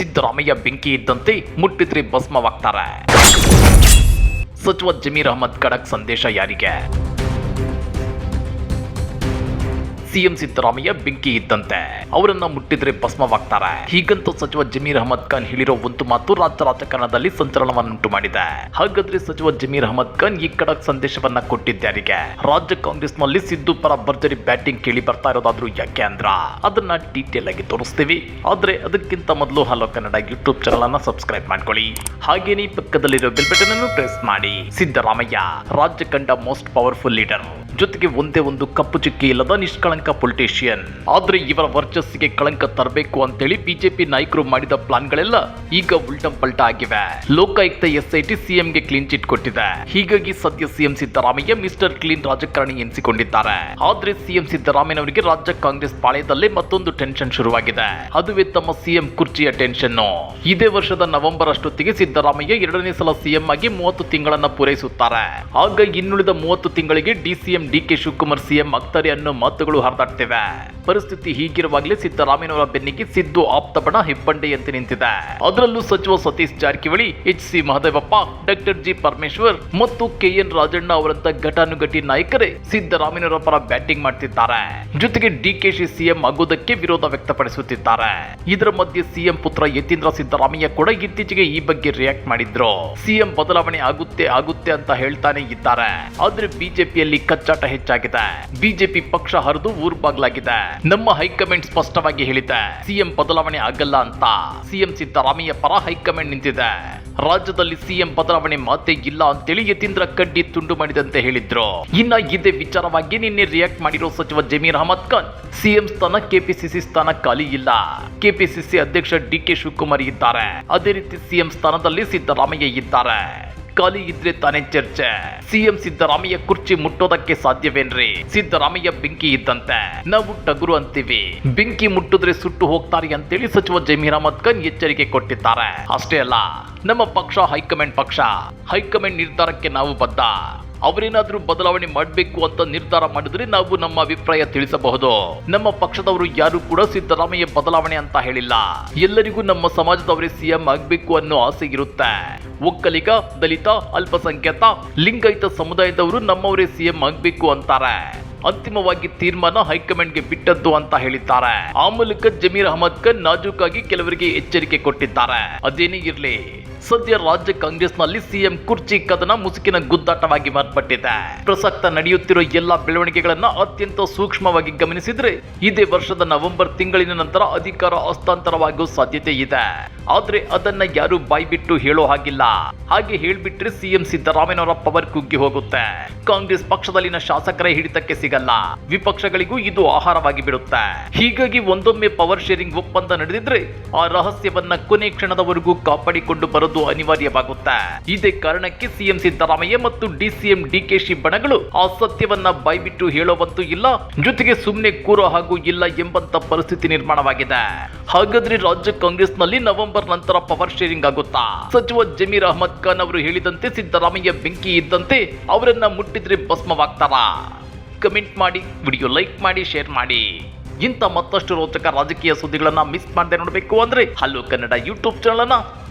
ಸಿದ್ದರಾಮಯ್ಯ ಬೆಂಕಿ ಇದ್ದಂತೆ ಮುಟ್ಟಿದ್ರೆ ಭಸ್ಮವಾಗ್ತಾರೆ. ಸಚಿವ ಜಮೀರ್ ಅಹಮದ್ ಖಡಕ್ ಸಂದೇಶ ಯಾರಿಗೆ? ಸಿಎಂ ಸಿದ್ದರಾಮಯ್ಯ ಬೆಂಕಿ ಇದ್ದಂತೆ. ಅವರನ್ನ ಮುಟ್ಟಿದ್ರೆ ಭಸ್ಮವಾಗ್ತಾರೆ. ಹೀಗಂತೂ ಸಚಿವ ಜಮೀರ್ ಅಹಮದ್ ಖಾನ್ ಹೇಳಿರೋ ಒಂದು ಮಾತು ರಾಜ್ಯ ರಾಜಕಾರಣದಲ್ಲಿ ಸಂಚಲನವನ್ನುಂಟು ಮಾಡಿದೆ. ಹಾಗಾದ್ರೆ ಸಚಿವ ಜಮೀರ್ ಅಹಮದ್ ಖಾನ್ ಈ ಖಡಕ್ ಸಂದೇಶವನ್ನ ಕೊಟ್ಟಿದ್ದಾರಿಗೆ ರಾಜ್ಯ ಕಾಂಗ್ರೆಸ್ನಲ್ಲಿ ಸಿದ್ದು ಪರ ಭರ್ಜರಿ ಬ್ಯಾಟಿಂಗ್ ಕೇಳಿ ಬರ್ತಾ ಇರೋದಾದ್ರೂ ಯಾಕೆ ಅಂದ್ರ? ಅದನ್ನ ಡೀಟೇಲ್ ಆಗಿ ತೋರಿಸ್ತೀವಿ. ಆದ್ರೆ ಅದಕ್ಕಿಂತ ಮೊದಲು ಹಲೋ ಕನ್ನಡ ಯೂಟ್ಯೂಬ್ ಚಾನಲ್ ಅನ್ನ ಸಬ್ಸ್ಕ್ರೈಬ್ ಮಾಡ್ಕೊಳ್ಳಿ. ಹಾಗೇನೇ ಪಕ್ಕದಲ್ಲಿರೋ ಬೆಲ್ ಬಟನ್ ಅನ್ನು ಪ್ರೆಸ್ ಮಾಡಿ. ಸಿದ್ದರಾಮಯ್ಯ ರಾಜ್ಯ ಕಂಡ ಮೋಸ್ಟ್ ಪವರ್ಫುಲ್ ಲೀಡರ್ ಜೊತೆಗೆ ಒಂದೇ ಒಂದು ಕಪ್ಪು ಚುಕ್ಕಿ ಇಲ್ಲದ ನಿಷ್ಕಳಂಕ ಪೊಲಿಟಿಷಿಯನ್. ಆದ್ರೆ ಇವರ ವರ್ಚಸ್ಸಿಗೆ ಕಳಂಕ ತರಬೇಕು ಅಂತೇಳಿ ಬಿಜೆಪಿ ನಾಯಕರು ಮಾಡಿದ ಪ್ಲಾನ್ಗಳೆಲ್ಲ ಈಗ ಉಲ್ಟಂ ಪಲ್ಟ ಆಗಿವೆ. ಲೋಕಾಯುಕ್ತ ಎಸ್ಐಟಿ ಸಿಎಂಗೆ ಕ್ಲೀನ್ ಚಿಟ್ ಕೊಟ್ಟಿದೆ. ಹೀಗಾಗಿ ಸದ್ಯ ಸಿಎಂ ಸಿದ್ದರಾಮಯ್ಯ ಮಿಸ್ಟರ್ ಕ್ಲೀನ್ ರಾಜಕಾರಣಿ ಎನಿಸಿಕೊಂಡಿದ್ದಾರೆ. ಆದ್ರೆ ಸಿಎಂ ಸಿದ್ದರಾಮಯ್ಯನವರಿಗೆ ರಾಜ್ಯ ಕಾಂಗ್ರೆಸ್ ಪಾಳೆಯದಲ್ಲೇ ಮತ್ತೊಂದು ಟೆನ್ಷನ್ ಶುರುವಾಗಿದೆ. ಅದುವೇ ತಮ್ಮ ಸಿಎಂ ಕುರ್ಚಿಯ ಟೆನ್ಷನ್ ಇದೇ ವರ್ಷದ ನವೆಂಬರ್ ಅಷ್ಟೊತ್ತಿಗೆ ಸಿದ್ದರಾಮಯ್ಯ ಎರಡನೇ ಸಲ ಸಿಎಂ ಆಗಿ ಮೂವತ್ತು ತಿಂಗಳನ್ನ ಪೂರೈಸುತ್ತಾರೆ. ಆಗ ಇನ್ನುಳಿದ ಮೂವತ್ತು ತಿಂಗಳಿಗೆ ಡಿಸಿಎಂ ಡಿಕೆ ಶಿವಕುಮಾರ್ ಸಿಎಂ ಆಗ್ತಾರೆ ಅನ್ನೋ ಮಾತುಗಳು ಹರಿದಾಡ್ತಿವೆ. ಪರಿಸ್ಥಿತಿ ಹೀಗಿರುವಾಗಲೇ ಸಿದ್ದರಾಮಯ್ಯನವರ ಬೆನ್ನಿಗೆ ಸಿದ್ದು ಆಪ್ತ ಬಣ ಹೆಬ್ಬಂಡೆಯಂತೆ ನಿಂತಿದೆ. ಅದರಲ್ಲೂ ಸಚಿವ Satish Jarkiholi, H C Mahadevappa, doctor G Parameshwar ಮತ್ತು ಕೆಎನ್ ರಾಜಣ್ಣ ಅವರಂತ ಘಟಾನುಘಟಿ ನಾಯಕರೇ ಸಿದ್ದರಾಮಯ್ಯನವರ ಪರ ಬ್ಯಾಟಿಂಗ್ ಮಾಡ್ತಿದ್ದಾರೆ. ಜೊತೆಗೆ ಡಿಕೆಶಿ ಸಿಎಂ ಆಗೋದಕ್ಕೆ ವಿರೋಧ ವ್ಯಕ್ತಪಡಿಸುತ್ತಿದ್ದಾರೆ. ಇದರ ಮಧ್ಯೆ ಸಿಎಂ ಪುತ್ರ ಯತೀಂದ್ರ ಸಿದ್ದರಾಮಯ್ಯ ಕೂಡ ಇತ್ತೀಚೆಗೆ ಈ ಬಗ್ಗೆ ರಿಯಾಕ್ಟ್ ಮಾಡಿದ್ರು. ಸಿಎಂ ಬದಲಾವಣೆ ಆಗುತ್ತೆ ಆಗುತ್ತೆ ಅಂತ ಹೇಳ್ತಾನೆ ಇದ್ದಾರೆ. ಆದ್ರೆ ಬಿಜೆಪಿಯಲ್ಲಿ ಕಚ್ಚಾಟ ಹೆಚ್ಚಾಗಿದೆ. ಬಿಜೆಪಿ ಪಕ್ಷ ಹರಿದು ಊರ್ ಬಾಗ್ಲಾಗಿದೆ. ನಮ್ಮ ಹೈಕಮಾಂಡ್ ಸ್ಪಷ್ಟವಾಗಿ ಹೇಳಿದೆ, ಸಿಎಂ ಬದಲಾವಣೆ ಆಗಲ್ಲ ಅಂತ. ಸಿಎಂ ಸಿದ್ದರಾಮಯ್ಯ ಪರ ಹೈಕಮಾಂಡ್ ನಿಂತಿದೆ. ರಾಜ್ಯದಲ್ಲಿ ಸಿಎಂ ಬದಲಾವಣೆ ಮಾತೇ ಇಲ್ಲ ಅಂತೇಳಿ ಯತೀಂದ್ರ ಕಡ್ಡಿ ತುಂಡು ಮಾಡಿದಂತೆ ಹೇಳಿದ್ರು. ಇನ್ನ ಇದೇ ವಿಚಾರವಾಗಿ ನಿನ್ನೆ ರಿಯಾಕ್ಟ್ ಮಾಡಿರೋ ಸಚಿವ ಜಮೀರ್ ಅಹಮದ್ ಖಾನ್, ಸಿಎಂ ಸ್ಥಾನ ಕೆಪಿಸಿಸಿ ಸ್ಥಾನ ಖಾಲಿ ಇಲ್ಲ. ಕೆಪಿಸಿಸಿ ಅಧ್ಯಕ್ಷ ಡಿ ಕೆ ಶಿವಕುಮಾರ್ ಇದ್ದಾರೆ. ಅದೇ ರೀತಿ ಸಿಎಂ ಸ್ಥಾನದಲ್ಲಿ ಸಿದ್ದರಾಮಯ್ಯ ಇದ್ದಾರೆ. ಖಾಲಿ ಇದ್ರೆ ತಾನೇ ಚರ್ಚೆ. ಸಿಎಂ ಸಿದ್ದರಾಮಯ್ಯ ಕುರ್ಚಿ ಮುಟ್ಟೋದಕ್ಕೆ ಸಾಧ್ಯವೇನ್ರಿ? ಸಿದ್ದರಾಮಯ್ಯ ಬೆಂಕಿ ಇದ್ದಂತೆ. ನಾವು ಟಗುರು ಅಂತೀವಿ. ಬೆಂಕಿ ಮುಟ್ಟಿದ್ರೆ ಸುಟ್ಟು ಹೋಗ್ತಾರೆ ಅಂತೇಳಿ ಸಚಿವ ಜಮೀರ್ ಅಹಮದ್ ಖಾನ್ ಎಚ್ಚರಿಕೆ ಕೊಟ್ಟಿದ್ದಾರೆ. ಅಷ್ಟೇ ಅಲ್ಲ, ನಮ್ಮ ಪಕ್ಷ ಹೈಕಮಾಂಡ್ ಪಕ್ಷ. ಹೈಕಮಾಂಡ್ ನಿರ್ಧಾರಕ್ಕೆ ನಾವು ಬದ್ಧ. ಅವರೇನಾದ್ರೂ ಬದಲಾವಣೆ ಮಾಡಬೇಕು ಅಂತ ನಿರ್ಧಾರ ಮಾಡಿದ್ರೆ ನಾವು ನಮ್ಮ ಅಭಿಪ್ರಾಯ ತಿಳಿಸಬಹುದು. ನಮ್ಮ ಪಕ್ಷದವರು ಯಾರು ಕೂಡ ಸಿದ್ದರಾಮಯ್ಯ ಬದಲಾವಣೆ ಅಂತ ಹೇಳಿಲ್ಲ. ಎಲ್ಲರಿಗೂ ನಮ್ಮ ಸಮಾಜದವರೇ ಸಿಎಂ ಆಗ್ಬೇಕು ಅನ್ನೋ ಆಸೆ ಇರುತ್ತೆ. ಒಕ್ಕಲಿಗ, ದಲಿತ, ಅಲ್ಪಸಂಖ್ಯಾತ, ಲಿಂಗಾಯತ ಸಮುದಾಯದವರು ನಮ್ಮವರೇ ಸಿಎಂ ಆಗ್ಬೇಕು ಅಂತಾರೆ. ಅಂತಿಮವಾಗಿ ತೀರ್ಮಾನ ಹೈಕಮಾಂಡ್ಗೆ ಬಿಟ್ಟದ್ದು ಅಂತ ಹೇಳಿದ್ದಾರೆ. ಆ ಮೂಲಕ ಜಮೀರ್ ಅಹಮದ್ ಖಾನ್ ನಾಜೂಕಾಗಿ ಕೆಲವರಿಗೆ ಎಚ್ಚರಿಕೆ ಕೊಟ್ಟಿದ್ದಾರೆ. ಅದೇನೇ ಇರ್ಲಿ. ಸದ್ಯ ರಾಜ್ಯ ಕಾಂಗ್ರೆಸ್ನಲ್ಲಿ ಸಿಎಂ ಕುರ್ಚಿ ಕದನ ಮುಸುಕಿನ ಗುದ್ದಾಟವಾಗಿ ಮಾರ್ಪಟ್ಟಿದೆ. ಪ್ರಸಕ್ತ ನಡೆಯುತ್ತಿರುವ ಎಲ್ಲಾ ಬೆಳವಣಿಗೆಗಳನ್ನ ಅತ್ಯಂತ ಸೂಕ್ಷ್ಮವಾಗಿ ಗಮನಿಸಿದ್ರೆ ಇದೇ ವರ್ಷದ ನವೆಂಬರ್ ತಿಂಗಳಿನ ನಂತರ ಅಧಿಕಾರ ಹಸ್ತಾಂತರವಾಗುವ ಸಾಧ್ಯತೆ ಇದೆ. ಆದ್ರೆ ಅದನ್ನ ಯಾರು ಬಾಯ್ಬಿಟ್ಟು ಹೇಳೋ ಹಾಗಿಲ್ಲ. ಹಾಗೆ ಹೇಳ್ಬಿಟ್ರೆ ಸಿಎಂ ಸಿದ್ದರಾಮಯ್ಯನವರ ಪವರ್ ಕುಗ್ಗಿ ಹೋಗುತ್ತೆ. ಕಾಂಗ್ರೆಸ್ ಪಕ್ಷದಲ್ಲಿನ ಶಾಸಕರ ಹಿಡಿತಕ್ಕೆ ಸಿಗಲ್ಲ. ವಿಪಕ್ಷಗಳಿಗೂ ಇದು ಆಹಾರವಾಗಿ ಬಿಡುತ್ತೆ. ಹೀಗಾಗಿ ಒಂದೊಮ್ಮೆ ಪವರ್ ಶೇರಿಂಗ್ ಒಪ್ಪಂದ ನಡೆದಿದ್ರೆ ಆ ರಹಸ್ಯವನ್ನ ಕೊನೆ ಕ್ಷಣದವರೆಗೂ ಕಾಪಾಡಿಕೊಂಡು ಬರೋದು ಅನಿವಾರ್ಯವಾಗುತ್ತೆ. ಇದೇ ಕಾರಣಕ್ಕೆ ಸಿಎಂ ಸಿದ್ದರಾಮಯ್ಯ ಮತ್ತು ಡಿಸಿಎಂ ಡಿಕೆಶಿ ಬಣಗಳು ಆ ಸತ್ಯವನ್ನ ಬಾಯ್ಬಿಟ್ಟು ಹೇಳುವಂತೂ ಇಲ್ಲ, ಜೊತೆಗೆ ಸುಮ್ಮನೆ ಕೂರೋ ಹಾಗೂ ಇಲ್ಲ ಎಂಬಂತ ಪರಿಸ್ಥಿತಿ ನಿರ್ಮಾಣವಾಗಿದೆ. ಹಾಗಾದ್ರೆ ರಾಜ್ಯ ಕಾಂಗ್ರೆಸ್ನಲ್ಲಿ ನವೆಂಬರ್ ನಂತರ ಪವರ್ ಶೇರಿಂಗ್ ಆಗುತ್ತಾ? ಸಚಿವ ಜಮೀರ್ ಅಹಮದ್ ಖಾನ್ ಅವರು ಹೇಳಿದಂತೆ ಸಿದ್ದರಾಮಯ್ಯ ಬೆಂಕಿ ಇದ್ದಂತೆ ಅವರನ್ನ ಮುಟ್ಟಿದ್ರೆ ಭಸ್ಮವಾಗ್ತಾರಾ? ಕಮೆಂಟ್ ಮಾಡಿ, ವಿಡಿಯೋ ಲೈಕ್ ಮಾಡಿ, ಶೇರ್ ಮಾಡಿ. ಇಂಥ ಮತ್ತಷ್ಟು ರೋಚಕ ರಾಜಕೀಯ ಸುದ್ದಿಗಳನ್ನ ಮಿಸ್ ಮಾಡದೆ ನೋಡಬೇಕು ಅಂದ್ರೆ ಹಲೋ ಕನ್ನಡ ಯೂಟ್ಯೂಬ್ ಚಾನಲ್ ಅನ್ನ